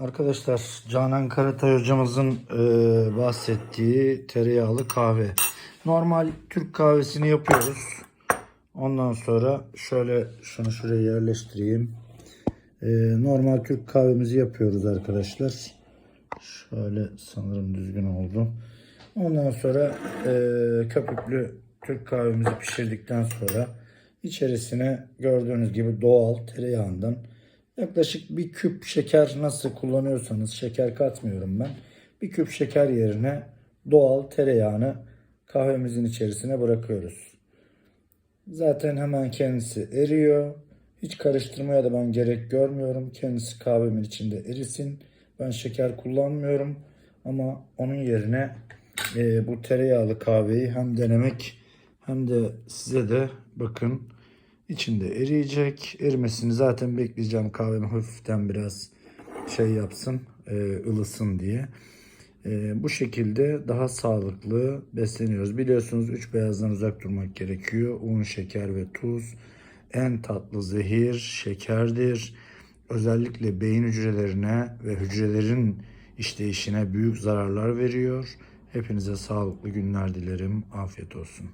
Arkadaşlar Canan Karatay hocamızın e, bahsettiği tereyağlı kahve. Normal Türk kahvesini yapıyoruz. Ondan sonra şöyle şunu şuraya yerleştireyim. E, normal Türk kahvemizi yapıyoruz arkadaşlar. Şöyle sanırım düzgün oldu. Ondan sonra e, köpüklü Türk kahvemizi pişirdikten sonra içerisine gördüğünüz gibi doğal tereyağından yaklaşık bir küp şeker nasıl kullanıyorsanız şeker katmıyorum ben. Bir küp şeker yerine doğal tereyağını kahvemizin içerisine bırakıyoruz. Zaten hemen kendisi eriyor. Hiç karıştırmaya da ben gerek görmüyorum. Kendisi kahvemin içinde erisin. Ben şeker kullanmıyorum. Ama onun yerine e, bu tereyağlı kahveyi hem denemek hem de size de bakın içinde eriyecek. Erimesini zaten bekleyeceğim kahvemi hafiften biraz şey yapsın, e, ılısın diye. E, bu şekilde daha sağlıklı besleniyoruz. Biliyorsunuz üç beyazdan uzak durmak gerekiyor. Un, şeker ve tuz. En tatlı zehir şekerdir. Özellikle beyin hücrelerine ve hücrelerin işleyişine büyük zararlar veriyor. Hepinize sağlıklı günler dilerim. Afiyet olsun.